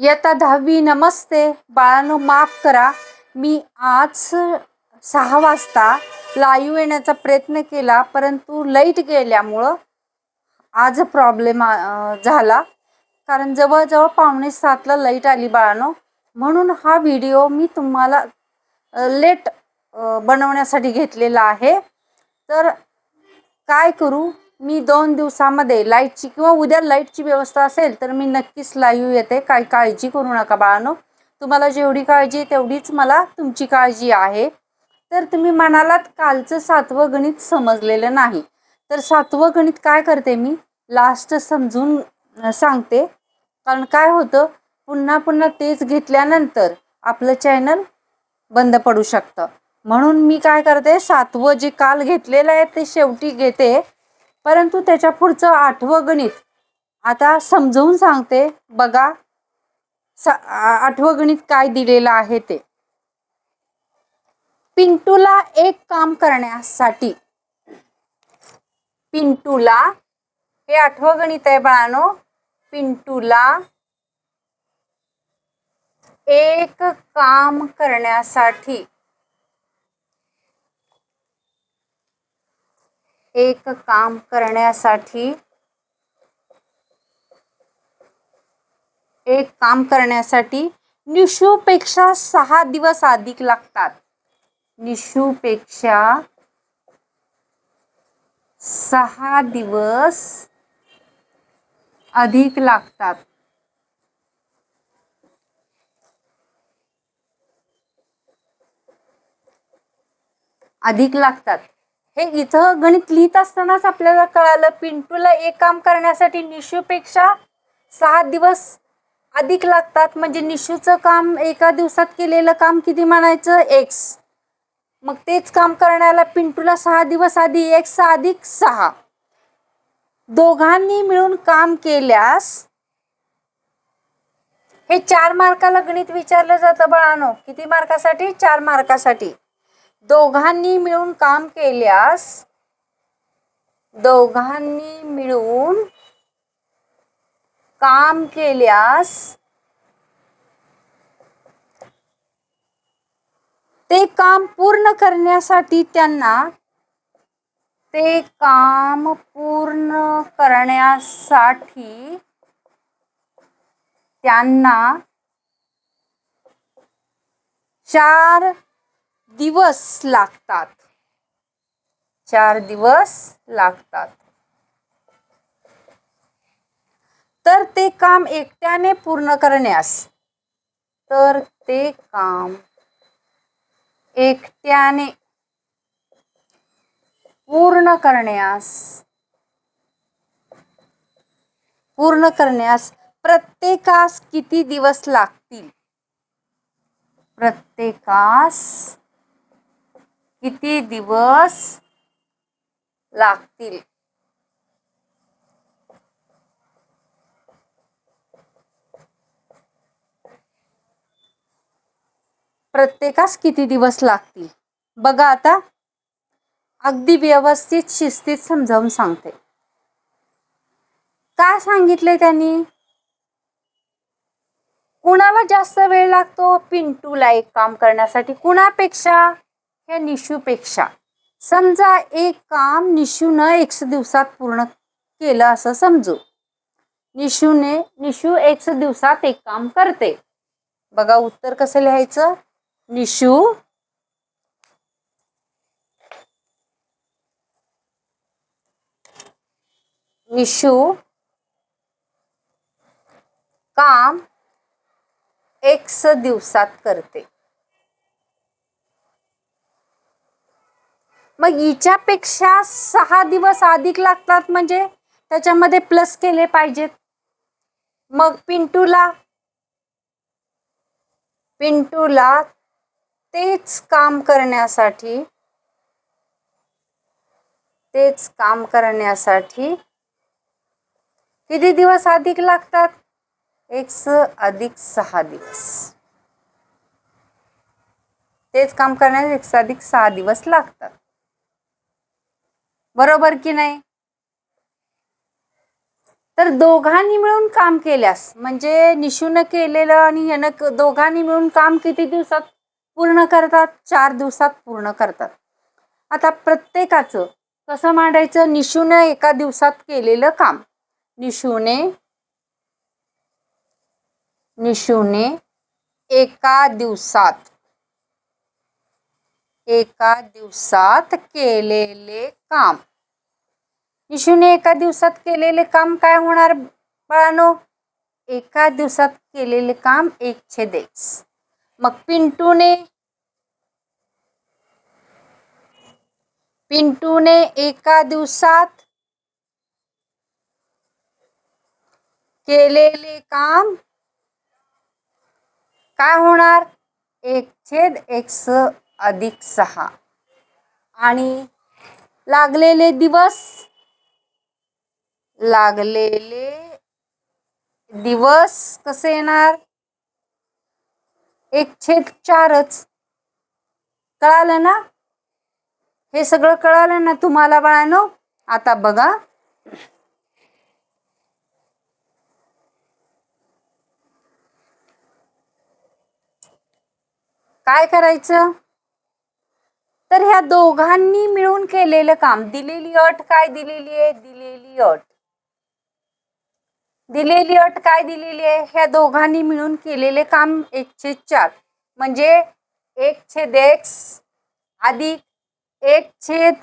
इयत्ता दहावी नमस्ते. बाळांनो माफ करा. मी आज सहा वाजता लाईव्ह येण्याचा प्रयत्न केला परंतु लाइट गेल्यामुळं आज प्रॉब्लेम झाला. कारण जवळजवळ पावणे सातला लाइट आली बाळांनो. म्हणून हा व्हिडिओ मी तुम्हाला लेट बनवण्यासाठी घेतलेला आहे. तर काय करू? मी दोन दिवसामध्ये लाईटची किंवा उद्या लाईटची व्यवस्था असेल तर मी नक्कीच लाईव्ह येते. काय काळजी करू नका बाळानो. तुम्हाला जेवढी काळजी आहे तेवढीच मला तुमची काळजी आहे. तर तुम्ही म्हणालात कालचं सातवं गणित समजलेलं नाही. तर सातवं गणित काय करते मी? लास्ट समजून सांगते. कारण काय होतं? पुन्हा पुन्हा तेच घेतल्यानंतर आपलं चॅनल बंद पडू शकतं. म्हणून मी काय करते? सातवं जे काल घेतलेलं आहे ते शेवटी घेते. परंतु त्याच्या पुढचं आठवं गणित आता समजवून सांगते. बघा स आठवं गणित काय दिलेलं आहे ते. पिंटूला एक काम करण्यासाठी. पिंटूला हे आठवं गणित आहे बाळानो. पिंटूला एक काम करण्यासाठी. एक काम करण्यासाठी एक काम करण्यासाठी निशूपेक्षा सहा दिवस अधिक लागतात. निशूपेक्षा सहा दिवस अधिक लागतात. अधिक लागतात. हे इथं गणित लिहित असतानाच आपल्याला कळालं पिंटूला एक काम करण्यासाठी निशूपेक्षा सहा दिवस अधिक लागतात. म्हणजे निशूचं काम एका दिवसात केलेलं काम किती म्हणायचं? एक्स मग तेच काम करण्याला पिंटूला सहा दिवस आधी एक्स अधिक सहा. दोघांनी मिळून काम केल्यास हे चार मार्काला गणित विचारलं जातं बाळानो. किती मार्कासाठी? चार मार्कासाठी. दोघांनी मिळून काम केल्यास दोघांनी मिळून काम केल्यास ते काम पूर्ण करण्यासाठी त्यांना ते काम पूर्ण करण्यासाठी त्यांना चार दिवस लागतात. चार दिवस लागतात. तर ते काम एकट्याने पूर्ण करण्यास. तर ते काम एकट्याने पूर्ण करण्यास पूर्ण करण्यास प्रत्येकास किती दिवस लागतील? प्रत्येकास किती दिवस लागतील? प्रत्येकास किती दिवस लागतील? बघा आता. अगदी व्यवस्थित शिस्तीत समजावून सांगते. काय सांगितले त्यांनी? कुणाला जास्त वेळ लागतो पिंटूला एक काम करण्यासाठी? कुणापेक्षा? या निशूपेक्षा. समजा एक काम निशूनं एक दिवसात पूर्ण केलं असं समजू. निशूने निशू एक दिवसात एक काम करते. बघा उत्तर कसं लिहायचं? निशू निशू काम एकस दिवसात करते. मग हिच्यापेक्षा सहा दिवस अधिक लागतात म्हणजे? त्याच्यामध्ये प्लस केले पाहिजेत. मग पिंटूला? पिंटूला तेच काम करण्यासाठी तेच काम करण्यासाठी किती दिवस अधिक लागतात? एक्स अधिक सहा दिवस. तेच काम करण्यास एक अधिक सहा दिवस लागतात. बरोबर की नाही? तर दोघांनी मिळून काम केल्यास म्हणजे निशून केलेलं आणि यानं दोघांनी मिळून काम किती दिवसात पूर्ण करतात? चार दिवसात पूर्ण करतात. आता प्रत्येकाचं कसं मांडायचं? निशूने एका दिवसात केलेलं काम. निशूने निशूने एका दिवसात एका दिवसात केलेले काम. निशूने एका दिवसात केलेले काम काय होणार बाळानो? एका दिवसात केलेले काम एक छेद एक्स मग पिंटूने पिंटूने एका दिवसात केलेले काम काय होणार? एक छेद एक्स अधिक सहा. आणि लागलेले दिवस? लागलेले दिवस कसे येणार? एक छेद चारच. कळालं ना? हे सगळं कळालं ना तुम्हाला बाळानो? आता बघा. काय करायचं? तर ह्या दोघांनी मिळून केलेलं काम दिलेली अट काय दिलेली आहे? दिलेली अट. दिलेली अट काय दिलेली आहे? ह्या दोघांनी मिळून केलेले काम एक छेद चार. म्हणजे एक छेद एक्स अधिक एक छेद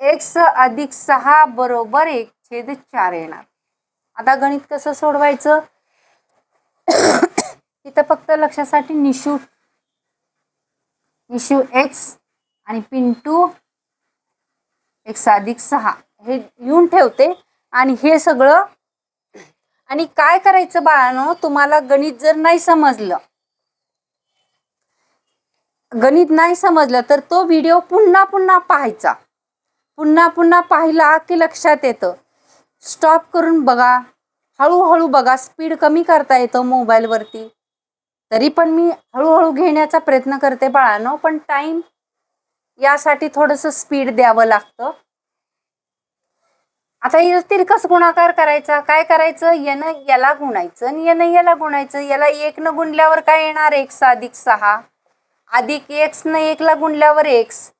एक्स अधिक सहा बरोबर एक छेद चार येणार. आता गणित कसं सोडवायचं? इथं फक्त लक्षासाठी निशू निशू एक्स आणि पिंटू एक साधिक सहा. हे लिहून ठेवते. आणि हे सगळं आणि काय करायचं बाळानो? तुम्हाला गणित जर नाही समजलं गणित नाही समजलं तर तो व्हिडिओ पुन्हा पुन्हा पाहायचा. पुन्हा पुन्हा पाहिला की लक्षात येतं. स्टॉप करून बघा. हळूहळू बघा. स्पीड कमी करता येतं मोबाईलवरती तरी पण मी हळूहळू घेण्याचा प्रयत्न करते बाळानो पण टाईम यासाठी थोडंसं स्पीड द्यावं लागतं. आता हे तिरकस गुणाकार करायचा. काय करायचं? येणं याला गुणायचं आणि येणं याला गुणायचं. याला एक न गुणल्यावर काय येणार? एक्स अधिक सहा. अधिक एक्स न एकला गुणल्यावर एक्स.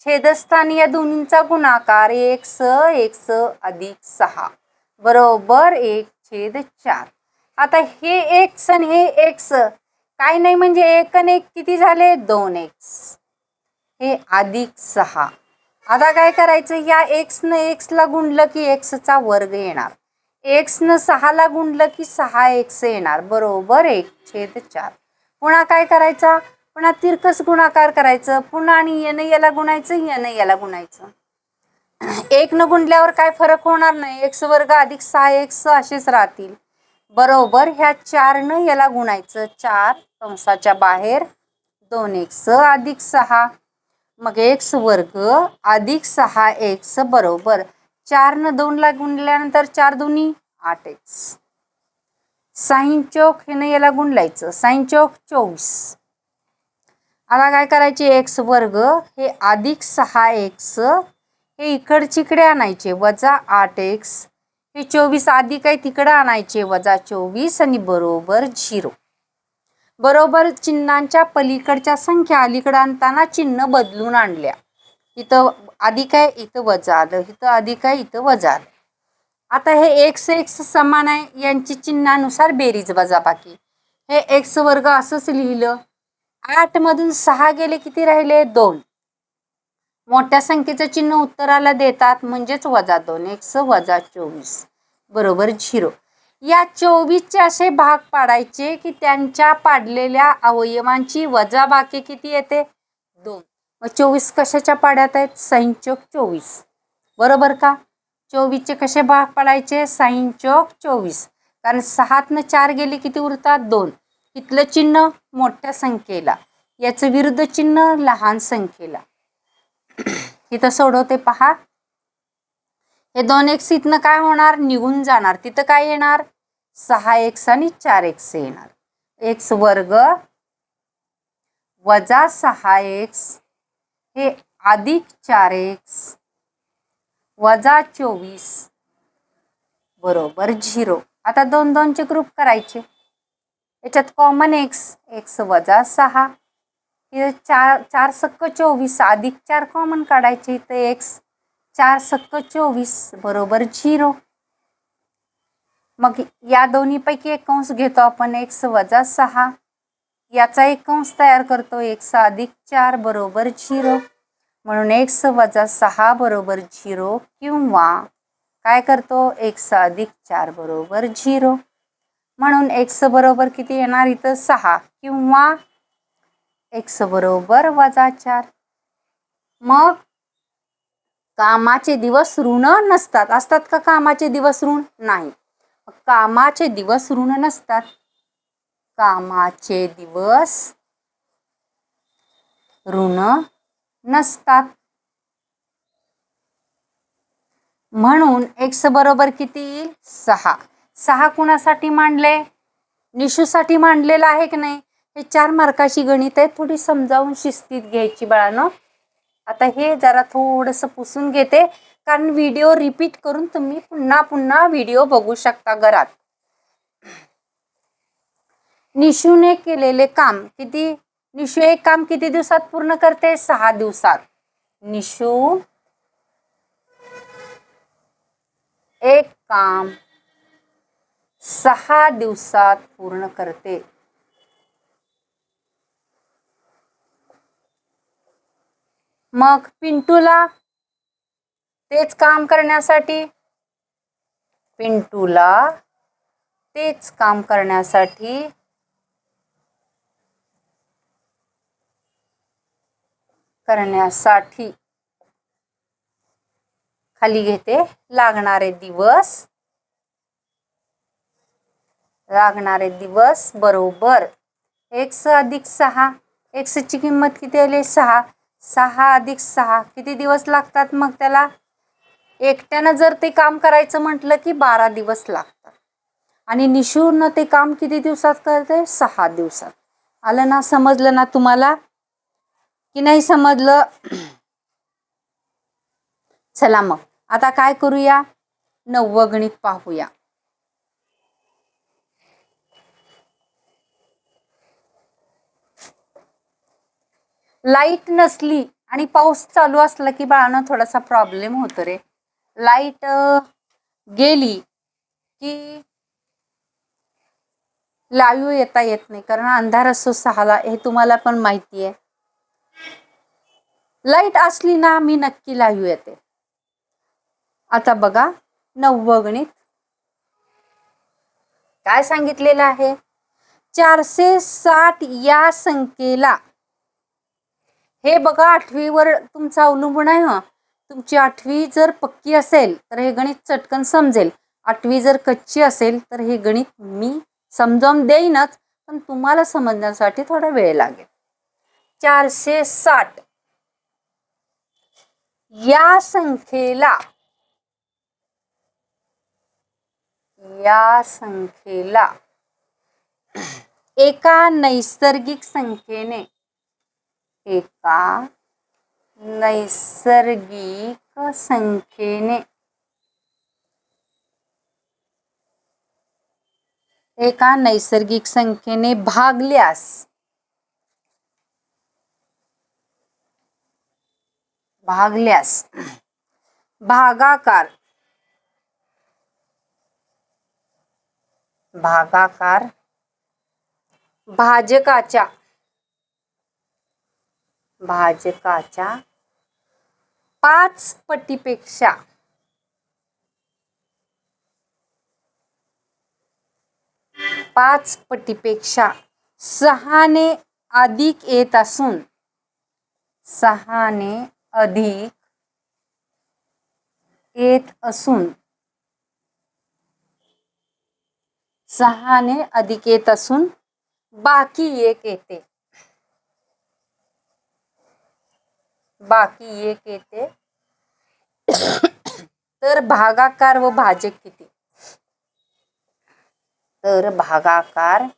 छेदस्थानी या दोन्हींचा गुणाकार एक्स एक्स अधिक सहा. बरोबर एक छेद चार. आता हे एक्स आणि हे एक्स. काय नाही म्हणजे एक आणि एक किती झाले? दोन एक्स. हे अधिक सहा. आता काय करायचं? या एक्सनं एक्सला गुंडलं की एक्सचा वर्ग येणार. एक्सनं सहाला गुंडलं की सहा एक्स येणार. बरोबर एक छेद चार. पुन्हा काय करायचा? पुन्हा तिरकस गुणाकार करायचं. पुन्हा आणि येणं याला गुणायचं येणं याला गुणायचं. एक न गुंडल्यावर काय फरक होणार नाही? एक्स वर्ग अधिक सहा एक्स असेच राहतील. बरोबर ह्या चारनं याला गुणायचं. चार कंसाच्या बाहेर दोन एक्स अधिक सहा. मग एक्स वर्ग अधिक सहा एक्स बरोबर चार न दोनला गुणल्यानंतर चार दोन्ही आठ एक्स. साईन चौक हे न याला गुणलायचं. साईन चौक चोवीस. आता काय करायचे? एक्स वर्ग हे अधिक सहा एक्स हे इकडचिकडे आणायचे. वजा आठ एक्स हे चोवीस अधिक आहे तिकडे आणायचे. वजा चोवीस आणि बरोबर झिरो. बरोबर चिन्हांच्या पलीकडच्या संख्या अलीकडे आणताना चिन्ह बदलून आणल्या. इथं अधिक आहे इथं वजा आलं. इथं अधिक आहे इथं वजा आलं. आता हे एक्स एक्स समान आहे यांची चिन्हानुसार बेरीज वजाबाकी. हे एक्स वर्ग असंच लिहिलं. आठ मधून सहा गेले किती राहिले? दोन. मोठ्या संख्येचं चिन्ह उत्तराला देतात म्हणजेच वजा दोन. एक्स वजा चोवीस. बरोबर झिरो. या चोवीसचे असे भाग पाडायचे की त्यांच्या पाडलेल्या अवयवांची वजाबाकी किती येते? दोन. मग चोवीस कशाच्या पाड्यात आहेत? साईन चौक चोवीस. बरोबर का? चोवीसचे कसे भाग पाडायचे? साईन चौक चोवीस. कारण सहातनं चार गेले किती उरतात? दोन. इथलं चिन्ह मोठ्या संख्येला. याचं विरुद्ध चिन्ह लहान संख्येला. इथं सोडवते पहा. हे दोन एक्स इथनं काय होणार? निघून जाणार. तिथं काय येणार? सहा एक्स आणि चार एक्स येणार. एक्स वर्ग वजा सहा एक्स हे अधिक चार एक्स वजा चोवीस बरोबर झिरो. आता दोन दोनचे ग्रुप करायचे. याच्यात कॉमन एक्स एक्स वजा सहा. चार चार सक्क चोवीस अधिक चार कॉमन काढायचे. इथं एक्स चार सक्क चोवीस बरोबर झिरो. मग या दोन्हीपैकी एक कंस घेतो आपण एक्स वजा सहा. याचा एक कंस तयार करतो एक्स अधिक चार बरोबर झिरो. म्हणून एक्स वजा सहा बरोबर झिरो किंवा काय करतो? एक्स अधिक चार बरोबर झिरो. म्हणून एक्स बरोबर किती येणार? इथं सहा किंवा एक्स बरोबर वजा चार. मग कामाचे दिवस ऋण नसतात. असतात का कामाचे दिवस ऋण? नाही. कामाचे दिवस ऋण नसतात. कामाचे दिवस ऋण नसतात. म्हणून एक्स बरोबर किती येईल? सहा. सहा कुणासाठी मांडले? निशूसाठी मांडलेलं आहे की नाही? हे चार मार्काची गणित आहे. थोडी समजावून शिस्तीत घ्यायची बाळानं. आता हे जरा थोडंसं पुसून घेते. कारण व्हिडिओ रिपीट करून तुम्ही पुन्हा पुन्हा व्हिडिओ बघू शकता घरात. निशूने केलेले काम किती? निशू एक काम किती दिवसात पूर्ण करते? सहा दिवसात. निशू. एक काम. सहा दिवसात पूर्ण करते. मग पिंटूला तेच काम करण्यासाठी पिंटूला तेच काम करण्यासाठी करण्यासाठी खाली घेते लागणारे दिवस. लागणारे दिवस बरोबर. एक्स अधिक सहा. एक्सची किंमत किती आली? सहा. सहा अधिक सहा. किती दिवस लागतात मग त्याला? एकट्यानं जर ते काम करायचं म्हटलं की बारा दिवस लागतात. आणि निशूरनं ते काम किती दिवसात करते? सहा दिवसात. आलं ना? समजलं ना तुम्हाला? की नाही समजलं? चला मग. आता काय करूया? नववं गणित पाहूया. लाइट नसली आणि पाऊस चालू असला की बाळानं थोडासा प्रॉब्लेम होतो रे. लाइट गेली की लाईव्ह येता येत नाही कारण अंधार असतो सहाला हे तुम्हाला पण माहिती आहे. लाइट असली ना मी नक्की लाईव्ह येते. आता बघा नववं गणित. काय सांगितलेलं आहे? चारशे साठ या संख्येला हे बघा आठवीवर तुमचं अवलंबून आहे हं. तुमची आठवी जर पक्की असेल तर हे गणित चटकन समजेल. आठवी जर कच्ची असेल तर हे गणित मी समजावून देईनच पण तुम्हाला समजण्यासाठी थोडा वेळ लागेल. चारशे साठ. या संख्येला या संख्येला एका नैसर्गिक संख्येने एका नैसर्गिक संख्येने. एका नैसर्गिक संख्येने भागल्यास. भागल्यास. भागाकार. भागाकार. भाजकाच्या. भाजकाच्या पाच पटीपेक्षा पाच पटीपेक्षा सहाने अधिक येत असून सहाने अधिक येत असून सहाने अधिक बाकी एक येते. बाकी एक येते तर भागाकार व भाजक किती? तर भागाकार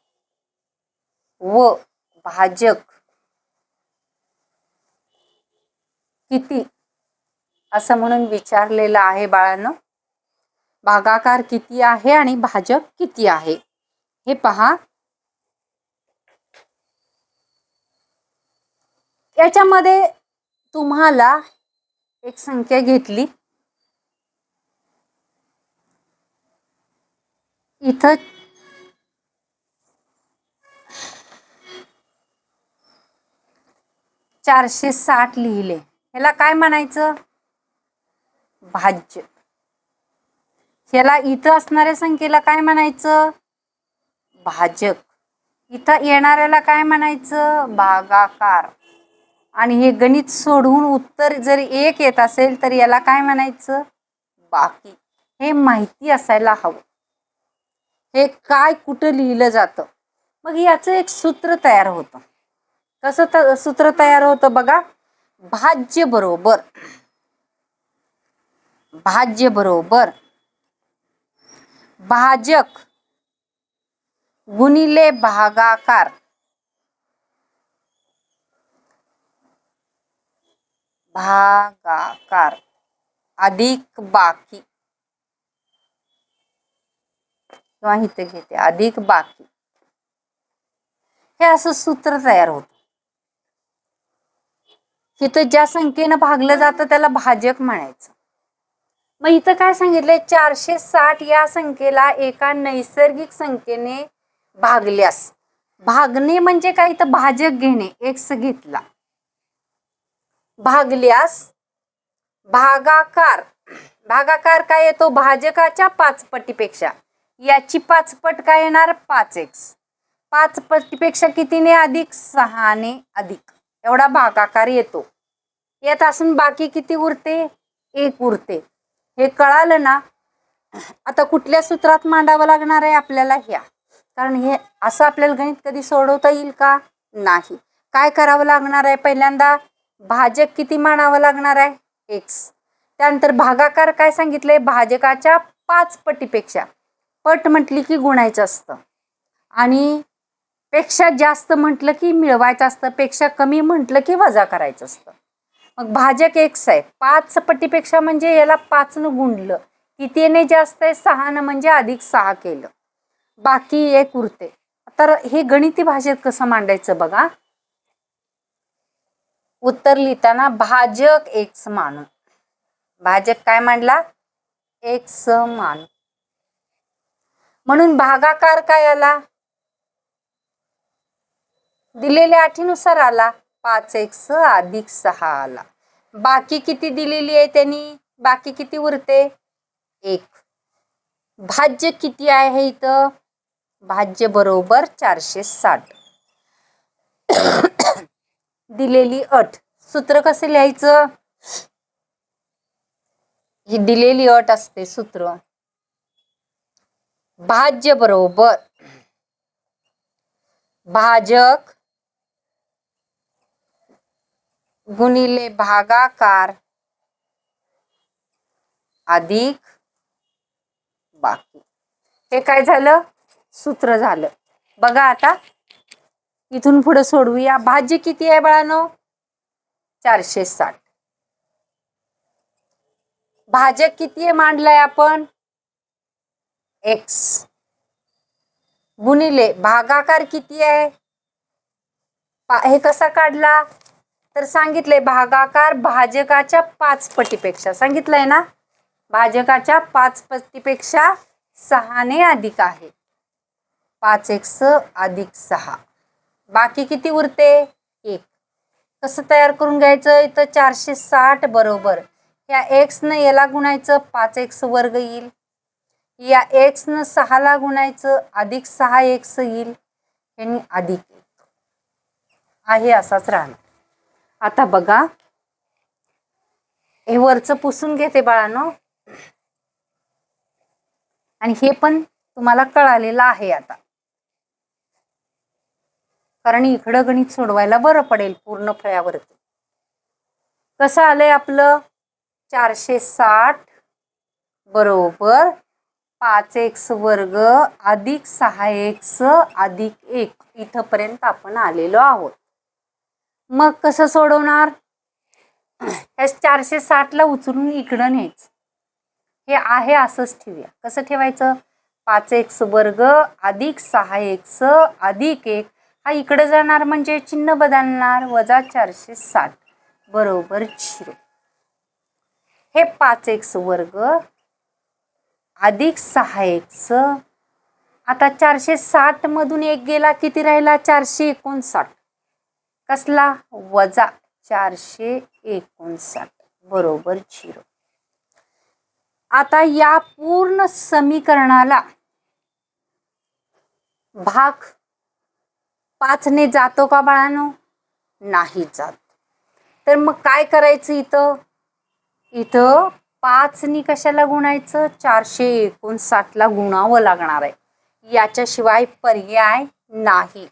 व भाजक किती? असं म्हणून विचारलेलं आहे बाळांना. भागाकार किती आहे आणि भाजक किती आहे? हे पहा. याच्यामध्ये तुम्हाला एक संख्या घेतली. इथं चारशे साठ लिहिले. ह्याला काय म्हणायचं? भाज्य. ह्याला इथं असणाऱ्या संख्येला काय म्हणायचं? भाजक. इथं येणाऱ्याला काय म्हणायचं? भागाकार. आणि हे गणित सोडवून उत्तर जर एक येत असेल तर याला काय म्हणायचं? बाकी. हे माहिती असायला हवं. हे काय कुठं लिहिलं जातं? मग याचं एक सूत्र तयार होतं. कसं त सूत्र तयार होतं बघा. भाज्य बरोबर. भाज्य बरोबर. भाजक गुणिले भागाकार. भागाकार. अधिक बाकी. किंवा इथे घेते. अधिक बाकी. हे असं सूत्र तयार होत. इथं ज्या संख्येनं भागलं जातं त्याला भाजक म्हणायचं. मग इथं काय सांगितलंय? चारशे साठ या संख्येला एका नैसर्गिक संख्येने भागल्यास. भागणे म्हणजे काय? इथं भाजक घेणे. एक्स घेतला. भागल्यास भागाकार. भागाकार काय येतो? भाजकाच्या पाच पटीपेक्षा. याची पाच पट काय येणार? पाच एक्स. पाच पटीपेक्षा कितीने अधिक? सहाने अधिक. एवढा भागाकार येतो. येत असून बाकी किती उरते? एक उरते. हे कळालं ना? आता कुठल्या सूत्रात मांडावं लागणार आहे आपल्याला ह्या? कारण हे असं आपल्याला गणित कधी सोडवता येईल का? नाही. काय करावं लागणार आहे पहिल्यांदा? भाजक किती मानावं लागणार आहे? एक्स त्यानंतर भागाकार काय सांगितलंय? भाजकाच्या पाच पटीपेक्षा. पट म्हटली की गुणायचं असतं. आणि पेक्षा जास्त म्हटलं की मिळवायचं असतं. पेक्षा कमी म्हटलं की वजा करायचं असतं. मग भाजक एक्स आहे. पाच पटीपेक्षा म्हणजे याला पाचनं गुणलं. कितीने जास्त आहे? सहानं म्हणजे अधिक सहा केलं. बाकी एक उरते. तर हे गणिती भाषेत कसं मांडायचं बघा? उत्तर लिहिताना भाजक एक्स मानू भाजक काय मांडला? एक्स मानू म्हणून भागाकार काय आला? दिलेल्या अटीनुसार आला. पाच एक्स अधिक सहा आला. बाकी किती दिलेली आहे त्यांनी? बाकी किती उरते? एक. भाज्य किती आहे इथं? भाज्य बरोबर चारशे साठ. दिलेली अट. सूत्र कसं लिहायचं? ही दिलेली अट असते सूत्र. भाज्य बरोबर. भाजक गुणिले भागाकार अधिक बाकी. हे काय झालं? सूत्र झालं. बघा आता. इथून पुढे सोडवूया. भाज्य किती आहे बाळानो? चारशे साठ. भाजक किती आहे मांडलाय आपण? एक्स गुणिले भागाकार किती आहे? हे कसा काढला? तर सांगितलंय भागाकार भाजकाच्या पाच पटीपेक्षा. सांगितलंय ना? भाजकाच्या पाच पटीपेक्षा सहाने अधिक आहे. पाच एक्स अधिक सहा. बाकी किती उरते? एक. कसं तयार करून घ्यायचं? इथं चारशे साठ बरोबर. या एक्सनं याला गुणायचं पाच एक्स वर्ग येईल. या एक्सनं सहाला गुणायचं अधिक सहा एक्स येईल. आणि अधिक एक. आहे असाच राहणार. आता बघा. हे वरचं पुसून घेते बाळानो. आणि हे पण तुम्हाला कळालेलं आहे आता. कारण इकडं गणित सोडवायला बरं पडेल पूर्ण फळ्यावरती. कसं आलंय आपलं? चारशे साठ बरोबर पाच एक्स वर्ग अधिक सहा एक्स अधिक एक. इथंपर्यंत आपण आलेलो आहोत. मग कसं सोडवणार? ह्या चारशे साठला उचलून इकडं न्यायचं. हे आहे असंच ठेवूया. कसं ठेवायचं? पाच एक्स वर्ग अधिक सहा एक्स अधिक एक हा इकडे जाणार म्हणजे चिन्ह बदलणार वजा चारशे साठ. बरोबर झिरो. हे पाच एक्स वर्ग अधिक सहा एक्स. आता चारशे साठ मधून एक गेला किती राहिला? चारशे एकोणसाठ. कसला? वजा चारशे एकोणसाठ. बरोबर झिरो. आता या पूर्ण समीकरणाला भाग पाचने जातो का बाळानो? नाही जात. तर मग काय करायचं इथं? इथं पाचनी कशाला गुणायचं? चारशे एकोणसाठला गुणावं लागणार आहे. याच्याशिवाय पर्याय नाही.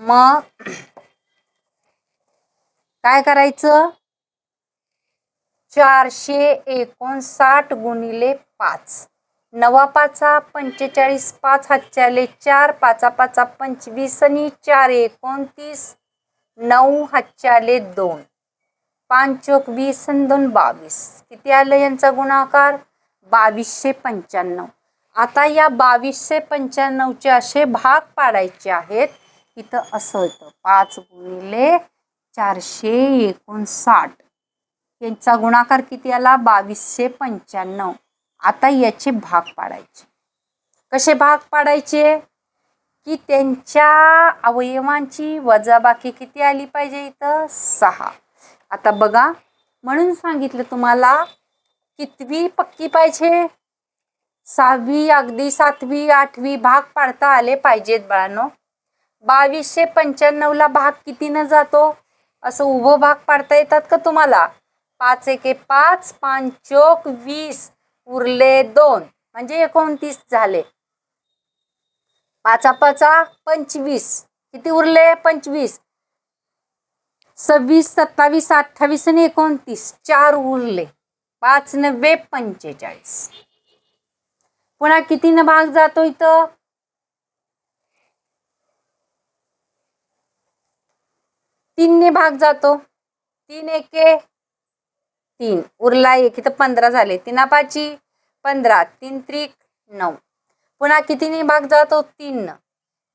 मग काय करायचं? चारशे एकोणसाठ गुणिले पाच. नवा पाचा पंचेचाळीस पाच हातच्याले चार पाचा पाचा पंचवीस आणि चार एकोणतीस नऊ हातच्याले दोन. पाच चोक वीस आणि दोन बावीस. किती आलं यांचा गुणाकार? बावीसशे पंच्याण्णव. आता या बावीसशे पंच्याण्णवचे असे भाग पाडायचे आहेत. इथं असं होतं. पाच गुणिले चारशे एकोणसाठ. यांचा गुणाकार किती आला? बावीसशे पंच्याण्णव. आता याचे भाग पाडायचे. कसे भाग पाडायचे? की त्यांच्या अवयवांची वजाबाकी किती आली पाहिजे इथं? सहा. आता बघा म्हणून सांगितलं तुम्हाला कितवी पक्की पाहिजे? सहावी अगदी सातवी आठवी भाग पाडता आले पाहिजेत बाळांनो. बावीसशे पंच्याण्णवला भाग कितीनं जातो? असं उभं भाग पाडता येतात का तुम्हाला? पाच एके पाच पाच चोक वीस. उरले दोन. म्हणजे एकोणतीस झाले. पाचा पाचा पंचवीस. किती उरले? पंचवीस. सव्वीस सत्तावीस अठ्ठावीस आणि एकोणतीस. चार उरले. पाच नव्वे पंचेचाळीस. पुन्हा कितीनं भाग जातो इथं? तीनने भाग जातो. तीन एके तीन. उरला एक. इथं पंधरा झाले. तीना पाची पंधरा. तीन त्रिक नऊ. पुन्हा कितीने भाग जातो? तीन.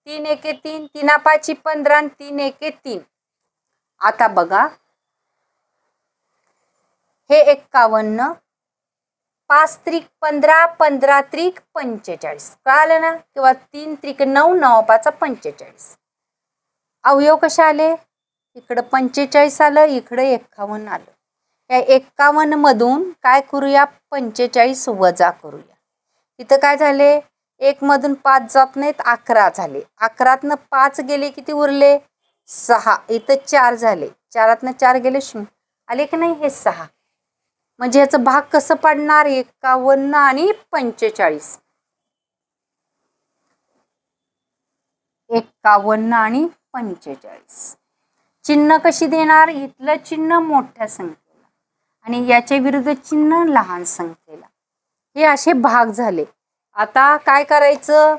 तीन एके तीन. तीना पाची पंधरा आणि तीन एके तीन. आता बघा. हे एक्कावन्न. पाच त्रिक पंधरा पंधरा त्रिक पंचेचाळीस. कळालं ना? किंवा तीन त्रिक नऊ नऊ पाचा पंचेचाळीस. अवयव कसे आले? इकडं पंचेचाळीस आलं इकडं एक्कावन्न आलं. या एक्कावन्न मधून काय करूया? पंचेचाळीस वजा करूया. इथं काय झाले? एक मधून पाच जात नाहीत अकरा झाले. अकरातनं पाच गेले किती उरले? सहा. इथं चार झाले. चारातनं चार गेले शून्य. आले की नाही हे सहा? म्हणजे याचं भाग कसं पडणार? एकावन्न आणि पंचेचाळीस. एक्कावन्न आणि पंचेचाळीस. चिन्ह कशी देणार? इथलं चिन्ह मोठ्या संख्येत. आणि याच्या विरुद्ध चिन्ह लहान संख्येला. हे असे भाग झाले. आता काय करायचं?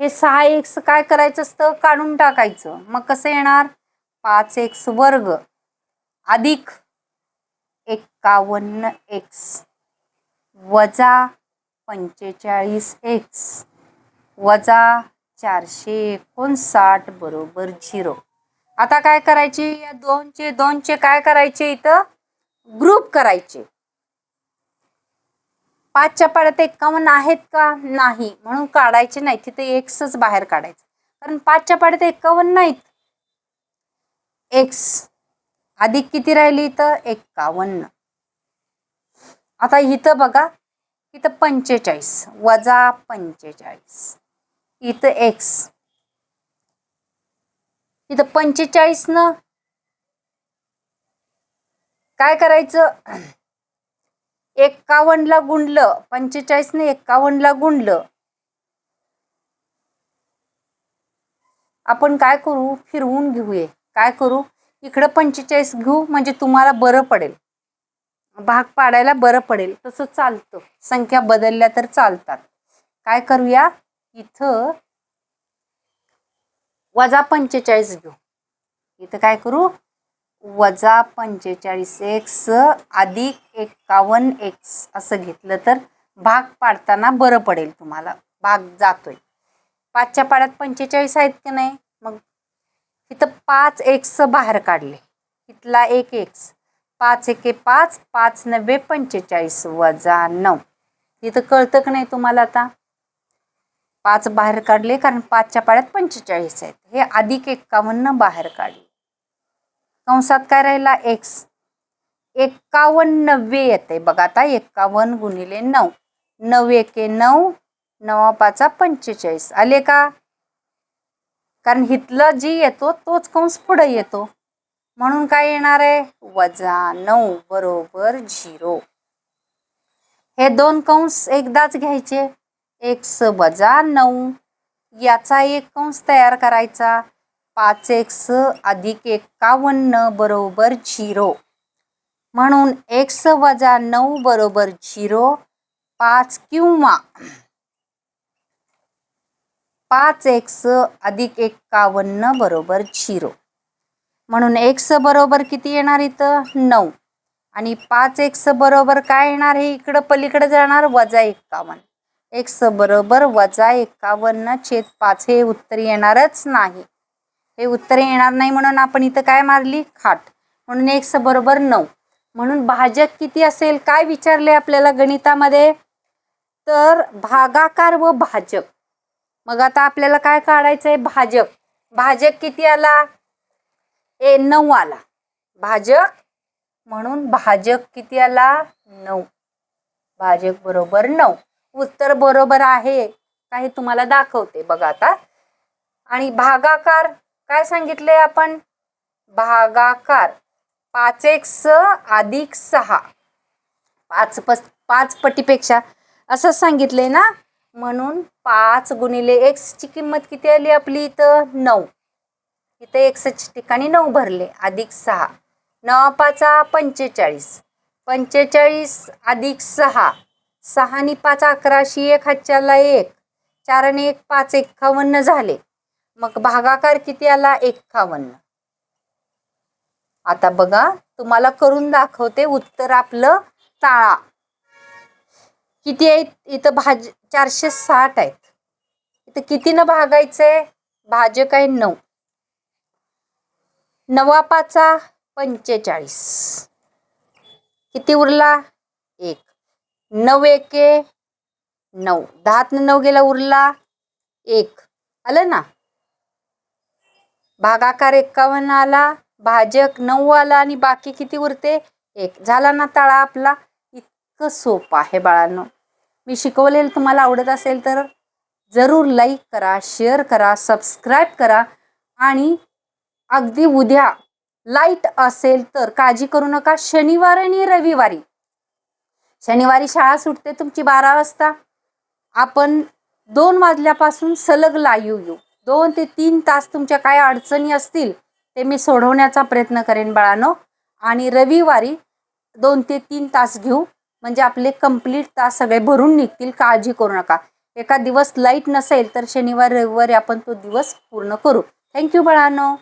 हे सहा एक्स काय करायचं असतं? काढून टाकायचं. मग कसं येणार? पाच एक्स वर्ग अधिक एक्कावन्न एक्स वजा पंचेचाळीस एक्स वजा चारशे एकोणसाठ बरोबर झिरो. आता काय करायचे? या दोनचे दोनचे काय करायचे इथं? ग्रुप करायचे. पाचच्या पाड्यात एक्कावन्न आहेत का? नाही. म्हणून काढायचे नाही तिथे एक्सच बाहेर काढायचं. कारण पाचच्या पाड्यात एक्कावन्न नाहीत. एक्स अधिक किती राहिली इथं? एक्कावन्न आता इथं बघा. इथं पंचेचाळीस. वजा पंचेचाळीस. इथं एक्स. इथं पंचेचाळीस न काय करायचं? एक्कावन्नला गुंडलं पंचेचाळीसने एक्कावन्नला गुंडलं आपण काय करू? फिरवून घेऊया. काय करू? इकडं पंचेचाळीस घेऊ म्हणजे तुम्हाला बरं पडेल. भाग पाडायला बरं पडेल. तसं चालतं. संख्या बदलल्या तर चालतात. काय करूया? इथं वजा पंचेचाळीस घेऊ. इथं काय करू? वजा पंचेचाळीस एक्स अधिक एकावन्न एक्स असं घेतलं तर भाग पाडताना बरं पडेल तुम्हाला. भाग जातोय. पाचच्या पाड्यात पंचेचाळीस आहेत की नाही? मग इथं पाच एक्स बाहेर काढले. इथला एक एक्स. पाच एके पाच पाच नव्वे पंचेचाळीस वजा नऊ. इथं कळतं का नाही तुम्हाला आता? पाच बाहेर काढले कारण पाचच्या पाड्यात पंचेचाळीस आहेत. हे अधिक एक्कावन्न बाहेर काढले. कंसात काय राहिला? एक्स एक्कावन्न येते. बघा आता एक्कावन्न गुणिले नऊ. नऊ एके नऊ नवा पाचा पंचेचाळीस. आले का? कारण हिथलं जी येतो तोच कंस पुढे येतो. म्हणून काय येणार आहे? वजा नऊ बरोबर झिरो. हे दोन कंस एकदाच घ्यायचे. एक्स वजा नऊ. याचा एक कंस तयार करायचा. पाच एक्स अधिक एक्कावन्न बरोबर झिरो. म्हणून एक्स वजा नऊ बरोबर झिरो पाच किंवा पाच एक्स अधिक एक्कावन्न बरोबर झिरो. म्हणून एक्स बरोबर किती येणार इथं? नऊ. आणि पाच एक्स बरोबर काय येणार? हे इकडं पलीकडे जाणार वजा एक्कावन्न. एक्स बरोबर वजा एक्कावन्न छेद पाच हे उत्तर येणारच नाही. हे उत्तर येणार नाही म्हणून आपण इथं काय मारली? खाट. म्हणून एक्स बरोबर नऊ. म्हणून भाजक किती असेल? काय विचारले आपल्याला गणितामध्ये? तर भागाकार व भाजक. मग आता आपल्याला काय काढायचं आहे भाजक. भाजक किती आला? ए नऊ आला. भाजक म्हणून भाजक किती आला? नऊ. भाजक बरोबर नऊ. उत्तर बरोबर आहे. काही तुम्हाला दाखवते बघा आता. आणि भागाकार काय सांगितले आपण? भागाकार पाच एक्स अधिक सहा. पाच पस पाच पटीपेक्षा. असं सांगितले ना? म्हणून पाच गुणिले एक्सची किंमत किती आली आपली इथं? नऊ. इथं एक्सच्या ठिकाणी नऊ भरले. अधिक सहा. नवा पाचा पंचेचाळीस. पंचेचाळीस अधिक सहा. सहा आणि पाच अकराशे एक हातच्याला एक. चार आणि एक पाच एक्कावन्न झाले. मग भागाकार किती आला? एक्कावन्न. आता बघा तुम्हाला करून दाखवते उत्तर आपलं टाळा किती आहेत? इथं भाज चारशे साठ आहेत. इथं कितीनं भागायचंय? भाजक आहे नऊ. नवापाचा पंचेचाळीस. किती उरला? एक. नऊ एके नऊ. दहातनं नऊ गेला उरला एक. आलं ना? भागाकार एक्कावन्न आला भाजक नऊ आला आणि बाकी किती उरते? एक. झाला ना तळा आपला? इतकं सोपं आहे बाळांनो. मी शिकवलेलं तुम्हाला आवडत असेल तर जरूर लाईक करा शेअर करा सबस्क्राईब करा आणि अगदी उद्या लाइट असेल तर काळजी करू नका. शनिवार आणि रविवारी. शनिवारी शाळा सुटते तुमची बारा वाजता. आपण दोन वाजल्यापासून सलग लाईव्ह येऊ. दोन ते तीन तास तुमच्या काय अडचणी असतील ते मी सोडवण्याचा प्रयत्न करेन बाळानो. आणि रविवारी दोन ते तीन तास घेऊ म्हणजे आपले कंप्लीट तास सगळे भरून निघतील काळजी करू नका. एका दिवस लाइट नसेल तर शनिवार रविवारी आपण तो दिवस पूर्ण करू. थँक्यू बाळानो.